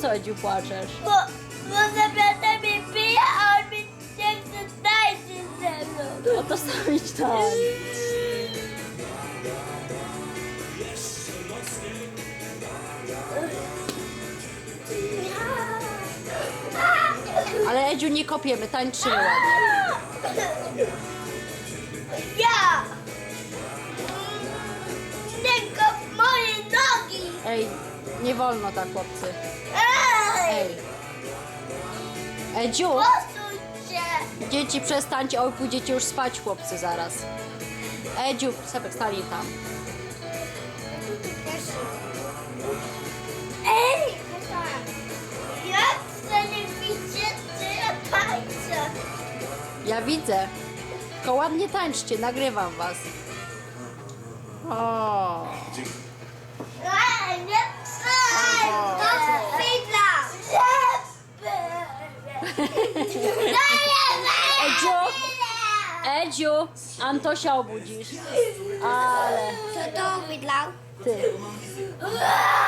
co Edziu płaczesz? Bo, bo zabiorę mi pije, a on mi nie chce tańczyć ze mną. No to sam idź tam. Ale Edziu nie kopiemy, tańczymy ładnie. Ja! Tylko moje nogi! Ej, nie wolno tak chłopcy. Ej! Ej. Edziu, Posuń się! dzieci przestańcie, oj pójdziecie już spać chłopcy zaraz. Edziu, Sebek stali tam. Ej! Jak chcę nie widzieć, ja tańczę? Ja widzę. Tylko ładnie tańczcie, nagrywam was. O. Ej, nie chcę! To chwila! Edziu, Edziu, Antosia obudzisz. Ale Co to wydlał? ty.